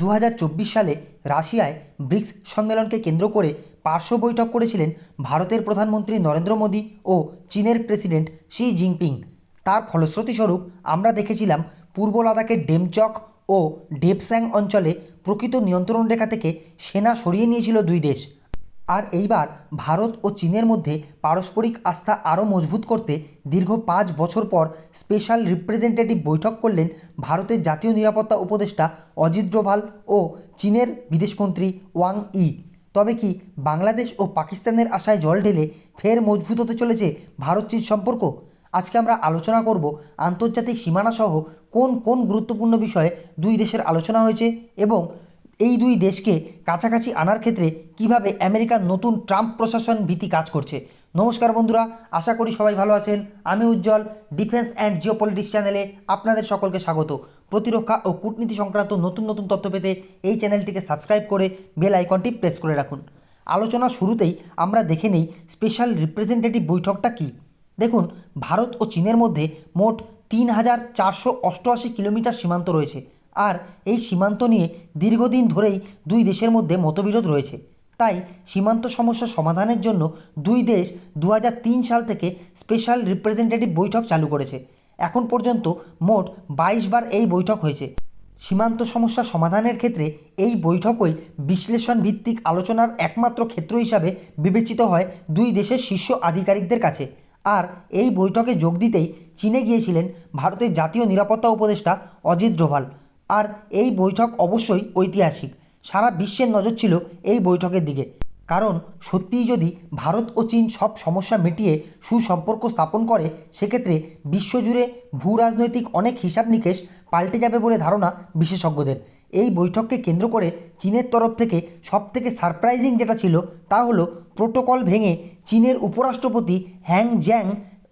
দু হাজার চব্বিশ সালে রাশিয়ায় ব্রিক্স সম্মেলনকে কেন্দ্র করে পার্শ্ব বৈঠক করেছিলেন ভারতের প্রধানমন্ত্রী নরেন্দ্র মোদী ও চীনের প্রেসিডেন্ট শি জিনপিং। তার ফলশ্রুতিস্বরূপ আমরা দেখেছিলাম পূর্ব লাদাখের ডেমচক ও ডেপস্যাং অঞ্চলে প্রকৃত নিয়ন্ত্রণ রেখা থেকে সেনা সরিয়ে নিয়েছিল দুই দেশ। আর এইবার ভারত ও চীনের মধ্যে পারস্পরিক আস্থা আরও মজবুত করতে দীর্ঘ পাঁচ বছর পর স্পেশাল রিপ্রেজেন্টেটিভ বৈঠক করলেন ভারতের জাতীয় নিরাপত্তা উপদেষ্টা অজিত ডোভাল ও চীনের বিদেশমন্ত্রী ওয়াং ই। তবে কি বাংলাদেশ ও পাকিস্তানের আশায় জল ঢেলে ফের মজবুত হতে চলেছে ভারত চীন সম্পর্ক? আজকে আমরা আলোচনা করব আন্তর্জাতিক সীমানাসহ কোন কোন গুরুত্বপূর্ণ বিষয়ে দুই দেশের আলোচনা হয়েছে এবং এই দুই দেশকে কাছাকাছি আনার ক্ষেত্রে কীভাবে আমেরিকার নতুন ট্রাম্প প্রশাসন ভীতি কাজ করছে? নমস্কার বন্ধুরা, আশা করি সবাই ভালো আছেন। আমি উজ্জ্বল, ডিফেন্স অ্যান্ড জিওপলিটিক্স চ্যানেলে আপনাদের সকলকে স্বাগত। প্রতিরক্ষা ও কূটনীতি সংক্রান্ত নতুন নতুন তথ্য পেতে এই চ্যানেলটিকে সাবস্ক্রাইব করে বেল আইকনটি প্রেস করে রাখুন। আলোচনা শুরুতেই আমরা দেখে নেই স্পেশাল রিপ্রেজেন্টেটিভ বৈঠকটা কী? দেখুন, ভারত ও চীনের মধ্যে মোট তিন হাজার চারশো অষ্টআশি কিলোমিটার সীমান্ত রয়েছে। আর এই সীমান্ত নিয়ে দীর্ঘদিন ধরেই দুই দেশের মধ্যে মতবিরোধ রয়েছে। তাই সীমান্ত সমস্যা সমাধানের জন্য দুই দেশ দু হাজার তিন সাল থেকে স্পেশাল রিপ্রেজেন্টেটিভ বৈঠক চালু করেছে। এখন পর্যন্ত মোট বাইশ বার এই বৈঠক হয়েছে। সীমান্ত সমস্যা সমাধানের ক্ষেত্রে এই বৈঠকই বিশ্লেষণ ভিত্তিক আলোচনার একমাত্র ক্ষেত্র হিসাবে বিবেচিত হয় দুই দেশের শীর্ষ আধিকারিকদের কাছে। আর এই বৈঠকে যোগ দিতেই চীনে গিয়েছিলেন ভারতের জাতীয় নিরাপত্তা উপদেষ্টা অজিত ডোভাল। আর এই বৈঠক অবশ্যই ঐতিহাসিক। সারা বিশ্বের নজর ছিল এই বৈঠকের দিকে। কারণ সত্যিই যদি ভারত ও চীন সব সমস্যা মিটিয়ে সুসম্পর্ক স্থাপন করে, সেক্ষেত্রে বিশ্বজুড়ে ভূ রাজনৈতিক অনেক হিসাব নিকেশ পাল্টে যাবে বলে ধারণা বিশেষজ্ঞদের। এই বৈঠককে কেন্দ্র করে চীনের তরফ থেকে সবথেকে সারপ্রাইজিং যেটা ছিল, তা হলো প্রোটোকল ভেঙে চীনের উপরাষ্ট্রপতি হ্যাং জ্যাং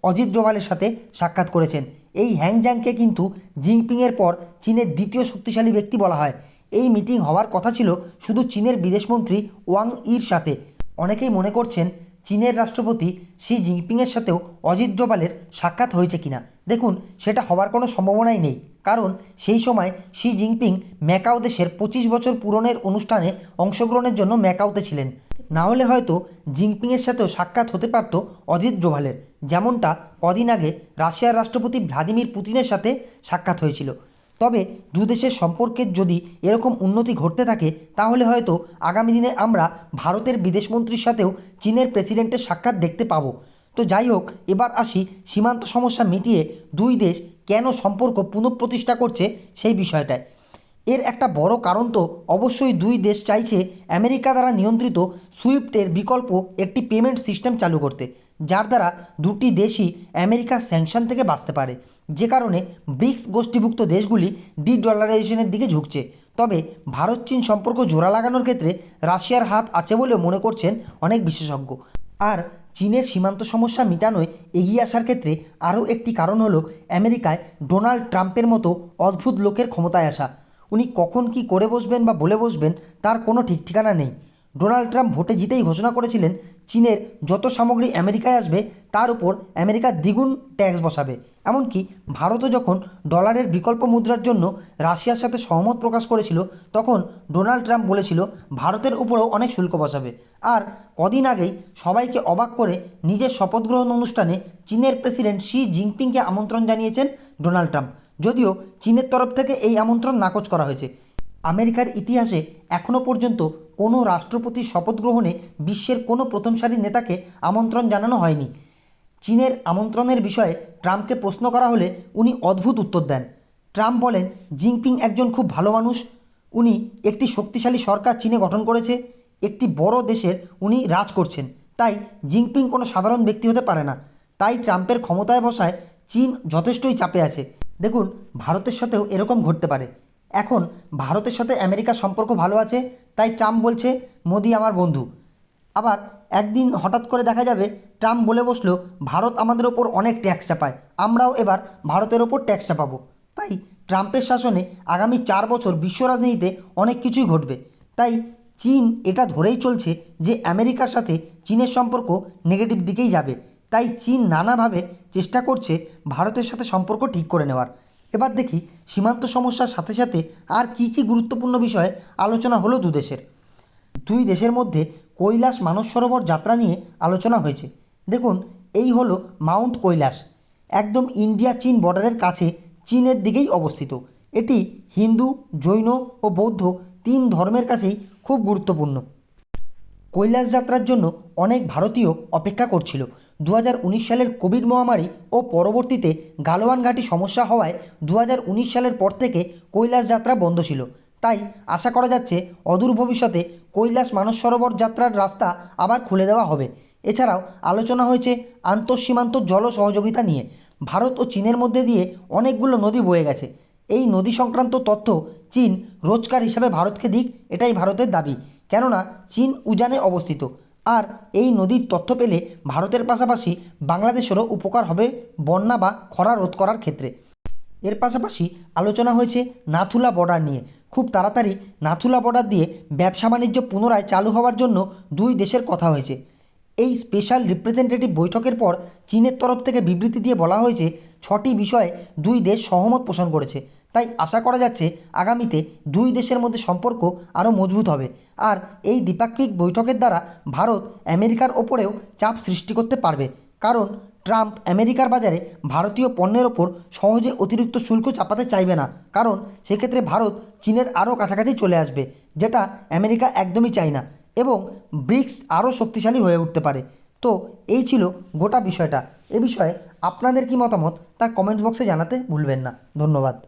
অজিত ডোভালের সাথে সাক্ষাৎ করেছেন। এই হ্যাং জ্যাংকে কিন্তু জিনপিংয়ের পর চীনের দ্বিতীয় শক্তিশালী ব্যক্তি বলা হয়। এই মিটিং হওয়ার কথা ছিল শুধু চীনের বিদেশমন্ত্রী ওয়াং ইর সাথে। অনেকেই মনে করছেন চীনের রাষ্ট্রপতি শি জিনপিংয়ের সাথেও অজিত ডোভালের সাক্ষাৎ হয়েছে কিনা। দেখুন, সেটা হওয়ার কোনো সম্ভাবনাই নেই। কারণ সেই সময় শি জিনপিং ম্যাকাও দেশের পঁচিশ বছর পূরণের অনুষ্ঠানে অংশগ্রহণের জন্য ম্যাকাওতে ছিলেন। না হলে হয়তো জিনপিংয়ের সাথেও সাক্ষাৎ হতে পারত অজিত ডোভালের, যেমনটা কদিন আগে রাশিয়ার রাষ্ট্রপতি ভ্লাদিমির পুতিনের সাথে সাক্ষাৎ হয়েছিল। তবে দু দেশের সম্পর্কের যদি এরকম উন্নতি ঘটতে থাকে, তাহলে হয়তো আগামী দিনে আমরা ভারতের বিদেশমন্ত্রীর সাথেও চীনের প্রেসিডেন্টের সাক্ষাৎ দেখতে পাবো। তো যাই হোক, এবার আসি সীমান্ত সমস্যা মিটিয়ে দুই দেশ কেন সম্পর্ক পুনঃপ্রতিষ্ঠা করছে সেই বিষয়টায়। এর একটা বড় কারণ তো অবশ্যই দুই দেশ চাইছে আমেরিকা দ্বারা নিয়ন্ত্রিত সুইফটের বিকল্প একটি পেমেন্ট সিস্টেম চালু করতে, যার দ্বারা দুটি দেশই আমেরিকার স্যাংশন থেকে বাঁচতে পারে। যে কারণে ব্রিক্স গোষ্ঠীভুক্ত দেশগুলি ডি ডলারাইজেশনের দিকে ঝুঁকছে। তবে ভারত চীন সম্পর্ক জোড়া লাগানোর ক্ষেত্রে রাশিয়ার হাত আছে বলেও মনে করছেন অনেক বিশেষজ্ঞ। আর চীনের সীমান্ত সমস্যা মিটানোয় এগিয়ে আসার ক্ষেত্রে আরও একটি কারণ হলো আমেরিকায় ডোনাল্ড ট্রাম্পের মতো অদ্ভুত লোকের ক্ষমতায় আসা। উনি কখন কি করে বসবেন বা বলে বসবেন তার কোনো ঠিক ঠিকানা নেই। ডোনাল্ড ট্রাম্প ভোটে জিতেই ঘোষণা করেছিলেন, চীনের যত সামগ্রী আমেরিকায় আসবে, তার উপর আমেরিকা দ্বিগুণ ট্যাক্স বসাবে। এমনকি ভারতও যখন ডলারের বিকল্প মুদ্রার জন্য রাশিয়ার সাথে সহমত প্রকাশ করেছিল, তখন ডোনাল্ড ট্রাম্প বলেছিল, ভারতের উপরেও অনেক শুল্ক বসাবে। আর কদিন আগেই সবাইকে অবাক করে নিজের শপথ গ্রহণ অনুষ্ঠানে চীনের প্রেসিডেন্ট শি জিনপিংকে আমন্ত্রণ জানিয়েছেন ডোনাল্ড ট্রাম্প। যদিও চীনের তরফ থেকে এই আমন্ত্রণ নাকচ করা হয়েছে। আমেরিকার ইতিহাসে এখনও পর্যন্ত কোনো রাষ্ট্রপতির শপথ গ্রহণে বিশ্বের কোনো প্রথম সারির নেতাকে আমন্ত্রণ জানানো হয়নি। চীনের আমন্ত্রণের বিষয়ে ট্রাম্পকে প্রশ্ন করা হলে উনি অদ্ভুত উত্তর দেন। ট্রাম্প বলেন, জিনপিং একজন খুব ভালো মানুষ। উনি একটি শক্তিশালী সরকার চীনে গঠন করেছে। একটি বড় দেশের উনি রাজ করছেন। তাই জিনপিং কোনো সাধারণ ব্যক্তি হতে পারে না। তাই ট্রাম্পের ক্ষমতায় বসায় চীন যথেষ্টই চাপে আছে। দেখুন, ভারতের সাথেও এরকম ঘটতে পারে। এখন ভারতের সাথে আমেরিকার সম্পর্ক ভালো আছে, তাই ট্রাম্প বলছে, মোদি আমার বন্ধু। আবার একদিন হঠাৎ করে দেখা যাবে, ট্রাম্প বলে বসল, ভারত আমাদের ওপর অনেক ট্যাক্স চাপায়, আমরাও এবার ভারতের ওপর ট্যাক্স চাপাবো। তাই ট্রাম্পের শাসনে আগামী চার বছর বিশ্ব রাজনীতিতে অনেক কিছুই ঘটবে। তাই চীন এটা ধরেই চলছে যে আমেরিকার সাথে চীনের সম্পর্ক নেগেটিভ দিকেই যাবে। তাই চীন নানাভাবে চেষ্টা করছে ভারতের সাথে সম্পর্ক ঠিক করে নেওয়ার। এবার দেখি সীমান্ত সমস্যার সাথে সাথে আর কী কী গুরুত্বপূর্ণ বিষয়ে আলোচনা হলো দু দেশের। দুই দেশের মধ্যে কৈলাস মানস সরোবর যাত্রা নিয়ে আলোচনা হয়েছে। দেখুন, এই হলো মাউন্ট কৈলাস। একদম ইন্ডিয়া চীন বর্ডারের কাছে চীনের দিকেই অবস্থিত। এটি হিন্দু, জৈন ও বৌদ্ধ তিন ধর্মের কাছেই খুব গুরুত্বপূর্ণ। কৈলাস যাত্রার জন্য অনেক ভারতীয় অপেক্ষা করছিল। দু হাজার উনিশ সালের কোভিড মহামারী ও পরবর্তীতে গালোয়ান ঘাটি সমস্যা হওয়ায় দু হাজার উনিশ সালের পর থেকে কৈলাস যাত্রা বন্ধ ছিল। তাই আশা করা যাচ্ছে অদূর ভবিষ্যতে কৈলাস মানস সরোবর যাত্রার রাস্তা আবার খুলে দেওয়া হবে। এছাড়াও আলোচনা হয়েছে আন্তঃসীমান্ত জল সহযোগিতা নিয়ে। ভারত ও চীনের মধ্যে দিয়ে অনেকগুলো নদী বয়ে গেছে। এই নদী সংক্রান্ত তথ্য চীন রোজকার হিসাবে ভারতকে দিক, এটাই ভারতের দাবি। কেননা, চীন উজানে অবস্থিত। আর এই নদীর তথ্য পেলে ভারতের পাশাপাশি বাংলাদেশেরও উপকার হবে বন্যা বা খরা রোধ করার ক্ষেত্রে। এর পাশাপাশি আলোচনা হয়েছে নাথুলা বর্ডার নিয়ে। খুব তাড়াতাড়ি নাথুলা বর্ডার দিয়ে ব্যবসা বাণিজ্য পুনরায় চালু হওয়ার জন্য দুই দেশের কথা হয়েছে। এই স্পেশাল রিপ্রেজেন্টেটিভ বৈঠকের পর চীনের তরফ থেকে বিবৃতি দিয়ে বলা হয়েছে, ছটি বিষয়ে দুই দেশ সহমত পোষণ করেছে। তাই আশা করা যাচ্ছে, আগামীতে দুই দেশের মধ্যে সম্পর্ক আরও মজবুত হবে। আর এই দ্বিপাক্ষিক বৈঠকের দ্বারা ভারত আমেরিকার ওপরেও চাপ সৃষ্টি করতে পারবে। কারণ ট্রাম্প আমেরিকার বাজারে ভারতীয় পণ্যের ওপর সহজে অতিরিক্ত শুল্ক চাপাতে চাইবে না। কারণ সেক্ষেত্রে ভারত চীনের আরও কাছাকাছি চলে আসবে, যেটা আমেরিকা একদমই চায় না। এবং ব্রিক্স আরও শক্তিশালী হয়ে উঠতে পারে। তো এই ছিল গোটা বিষয়টা। এ বিষয়ে আপনাদের কি মতামত তা কমেন্টস বক্সে জানাতে ভুলবেন না। ধন্যবাদ।